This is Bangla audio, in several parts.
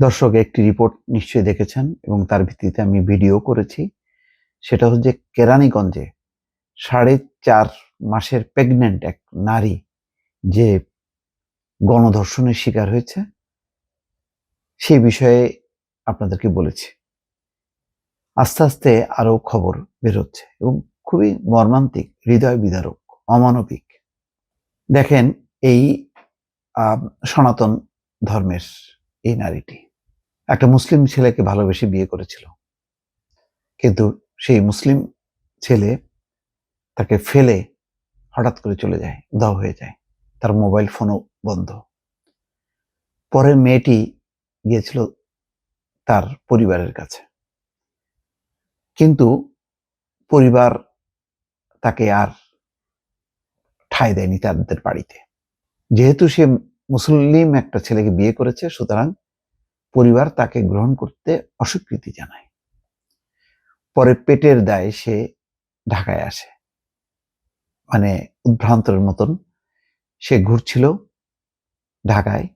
দর্শক, একটি রিপোর্ট নিশ্চয়ই দেখেছেন এবং তার ভিত্তিতে আমি ভিডিও করেছি। সেটা হচ্ছে কেরানীগঞ্জে সাড়ে চার মাসের প্রেগনেন্ট এক নারী যে গণধর্ষণের শিকার হয়েছে সেই বিষয়ে আপনাদেরকে বলেছি। আস্তে আস্তে আরও খবর বেরোচ্ছে এবং খুবই মর্মান্তিক, হৃদয় বিদারক, অমানবিক। দেখেন এই সনাতন ধর্মের এই নারীটি। একটা মুসলিম ছেলেকে ভালোবেসে বিয়ে করেছিল। কিন্তু সেই মুসলিম ছেলে তাকে ফেলে হঠাৎ করে চলে যায়, উধাও হয়ে যায়। তার মোবাইল ফোনও বন্ধ। পরে মেয়েটি গিয়েছিল তার পরিবারের কাছে। কিন্তু পরিবার তাকে আর ঠাঁই দেয়নি তাদের বাড়িতে। যেহেতু সে মুসলিম একটা ছেলেকে বিয়ে করেছে, সুতরাং পরিবার তাকে গ্রহণ করতে অস্বীকৃতি জানায়। পরে পেটের দায়ে সে ঢাকায় আসে। মানে উদ্ভ্রান্তের মতন সে ঘুরছিল ঢাকায়,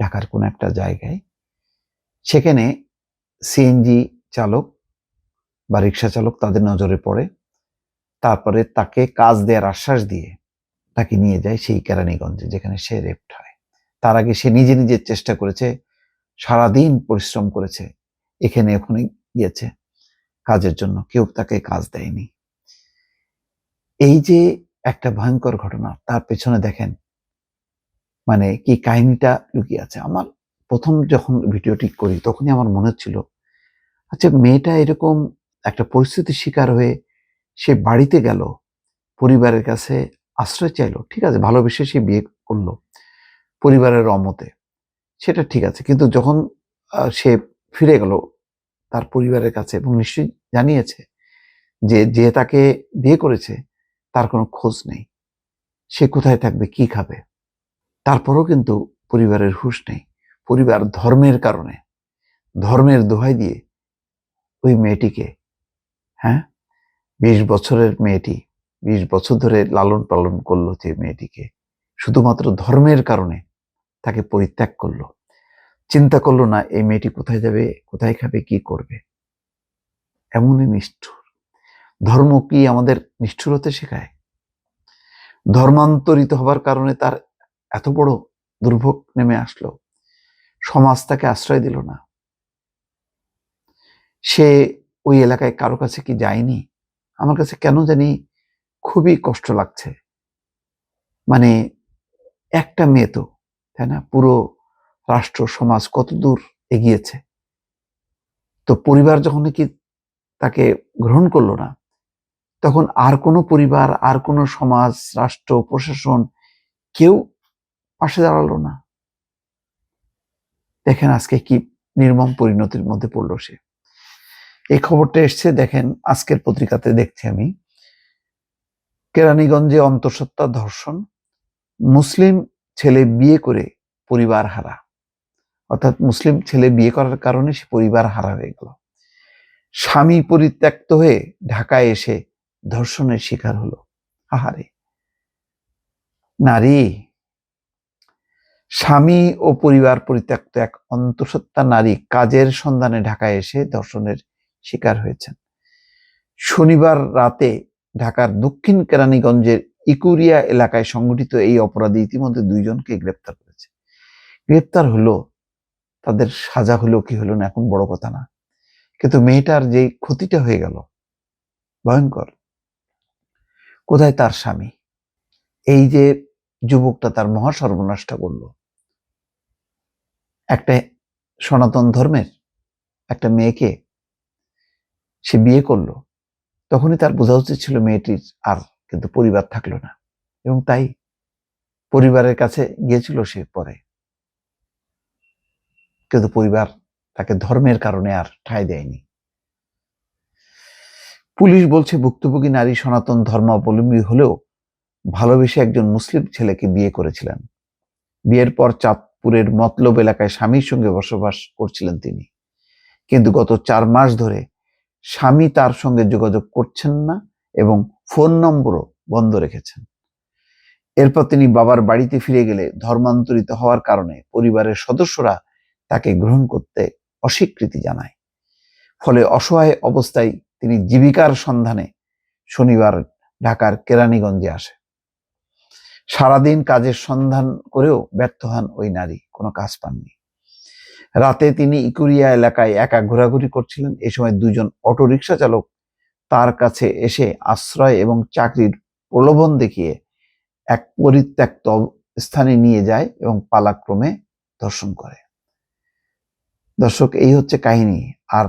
ঢাকার কোন একটা জায়গায়। সেখানে সিএনজি চালক বা রিক্সা চালক তাদের নজরে পড়ে। তারপরে তাকে কাজ দেওয়ার আশ্বাস দিয়ে তাকে নিয়ে যায় সেই কেরানীগঞ্জে, যেখানে সে রেপ্ট হয়। তার আগে সে নিজে নিজের চেষ্টা করেছে সারাদিন পরিশ্রম করেছে, এখানে ওখানে গিয়েছে কাজের জন্য। কেউ তাকে কাজ দেয়নি। এই যে একটা ভয়ঙ্কর ঘটনা, তার পেছনে দেখেন মানে কি কাহিনীটা লুকিয়ে আছে। আমার প্রথম যখন ভিডিওটি করি, তখনই আমার মনে হচ্ছিল আচ্ছা মেয়েটা এরকম একটা পরিস্থিতির শিকার হয়ে সে বাড়িতে গেল, পরিবারের কাছে আশ্রয় চাইলো, ঠিক আছে, ভালোবেসে সে বিয়ে করল, পরিবারের অমতে। সেটা ঠিক আছে। কিন্তু যখন সে ফিরে গেল তার পরিবারের কাছে এবং নিশ্চয়ই জানিয়েছে যে যে তাকে বিয়ে করেছে, তার কোনো খোঁজ নেই। সে কোথায় থাকবে, কি খাবে? তারপরও কিন্তু পরিবারের হুঁশ নেই। পরিবার ধর্মের কারণে, ধর্মের দোহাই দিয়ে ওই মেয়েটিকে হ্যাঁ? বিশ বছরের মেয়েটি, বিশ বছর ধরে লালন পালন করল যে মেয়েটিকে। শুধুমাত্র ধর্মের কারণে তাকে পরিত্যাগ করল। চিন্তা করল না, এই মেয়েটি কোথায় যাবে, কোথায় খাবে, কি করবে? এমনই নিষ্ঠুর। ধর্ম কি আমাদের নিষ্ঠুর হতে শেখায়? ধর্মান্তরিত হবার কারণে তার এত বড় দুর্ভোগ নেমে আসলো। সমাজ তাকে আশ্রয় দিল না। সে ওই এলাকায় কারও কাছে কি যায়নি? আমার কাছে কেন জানি খুবই কষ্ট লাগছে। মানে একটা মেয়ে তো। তাই না? পুরো রাষ্ট্র, সমাজ কত দূর এগিয়েছে? তো পরিবার যখন কি তাকে গ্রহণ করল না, তখন আর কোনো পরিবার, আর কোনো সমাজ, রাষ্ট্র, প্রশাসন কেউ পাশে দাঁড়াল না। দেখেন আজকে কি নির্মম পরিণতির মধ্যে পড়ল সে। এই খবরটা এসছে, দেখেন আজকের পত্রিকাতে দেখছি আমি। কেরানীগঞ্জে অন্তঃসত্ত্বা ধর্ষণ, মুসলিম ছেলে বিয়ে করে পরিবার হারা। অর্থাৎ মুসলিম ছেলে বিয়ে করার কারণে সে পরিবার হারা হয়ে গেল। স্বামী পরিত্যক্ত হয়ে ঢাকায় এসে ধর্ষণের শিকার হলো। আহারে। নারী। স্বামী ও পরিবার পরিত্যক্ত এক অন্তঃসত্ত্বা নারী কাজের সন্ধানে ঢাকায় এসে ধর্ষণের শিকার হয়েছেন। শনিবার রাতে ঢাকার দক্ষিণ কেরানীগঞ্জের ইকুরিয়া এলাকায় সংঘটিত এই অপরাধী ইতিমধ্যে দুইজনকে গ্রেপ্তার করেছে। গ্রেপ্তার হলো, তাদের সাজা হলো কি হলো না, এখন বড় কথা না। কিন্তু মেয়েটার যে ক্ষতিটা হয়ে গেল, ভয়ঙ্কর। কোথায় তার স্বামী? এই যে যুবকটা তার মহা সর্বনাশটা করল। একটা সনাতন ধর্মের একটা মেয়েকে সে বিয়ে করল। তখনই তার বোঝা উচিত ছিল মেয়েটির আর কিন্তু পরিবার থাকল না। এবং তাই পরিবারের কাছে গিয়েছিল সে পরে। কিন্তু পরিবার তাকে ধর্মের কারণে আর ঠাঁই দেয়নি। পুলিশ বলছে, ভুক্তভোগী নারী সনাতন ধর্মাবলম্বী হলেও ভালোবেসে একজন মুসলিম ছেলেকে বিয়ে করেছিলেন। বিয়ের পর চাঁদপুরের মতলব এলাকায় স্বামীর সঙ্গে বসবাস করছিলেন তিনি। কিন্তু গত চার মাস ধরে স্বামী তার সঙ্গে যোগাযোগ করছেন না এবং ফোন নম্বরও বন্ধ রেখেছেন। এরপর তিনি বাবার বাড়িতে ফিরে গেলে ধর্মান্তরিত হওয়ার কারণে পরিবারের সদস্যরা তাকে গ্রহণ করতে অস্বীকৃতি জানায়। ফলে অসহায় অবস্থায় তিনি জীবিকার সন্ধানে শনিবার ঢাকার কেরানীগঞ্জে আসে সারাদিন কাজের সন্ধান করেও ব্যর্থ হন ওই নারী, কোনো কাজ পাননি। রাতে তিনি ইকুরিয়া এলাকায় একা ঘোরাঘুরি করছিলেন। এ সময় দুজন অটোরিকশা চালক তার কাছে এসে আশ্রয় এবং চাকরির প্রলোভন দেখিয়ে এক পরিত্যক্ত স্থানে নিয়ে যায় এবং পালাক্রমে ধর্ষণ করে। দর্শক, এই হচ্ছে কাহিনী। আর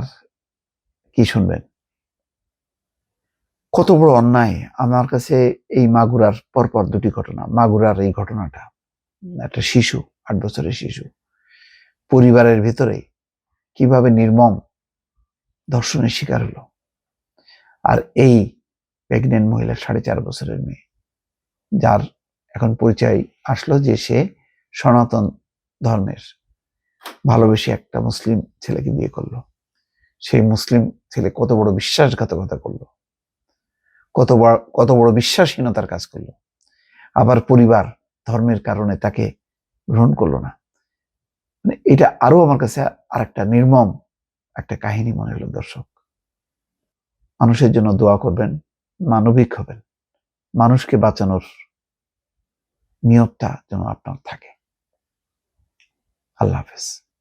কি শুনবেন? কত বড় অন্যায় আমার কাছে এই মাগুরার পরপর দুটি ঘটনা। মাগুরার এই ঘটনাটা, একটা শিশু, আট বছরের শিশু, পরিবারের ভেতরে কীভাবে নির্মম ধর্ষণের শিকার হলো? আর এই প্রেগনেন্ট মহিলা সাড়ে চার বছরের মেয়ে, যার এখন পরিচয় আসলো যে সে সনাতন ধর্মের ভালোবেসে একটা মুসলিম ছেলেকে বিয়ে করল। সেই মুসলিম ছেলে কত বড় বিশ্বাসঘাতকতা করল, কত বড় কত বড় বিশ্বাসহীনতার কাজ করল। আবার পরিবার ধর্মের কারণে তাকে গ্রহণ করল না। মানে এটা আরও আমার কাছে আর একটা নির্মম একটা কাহিনী মনে হলো দর্শক। মানুষের জন্য দোয়া করবেন মানবিক হবেন। মানুষকে বাঁচানোর নিয়তটা যেন আপনার থাকে। আল্লাহ হাফেজ।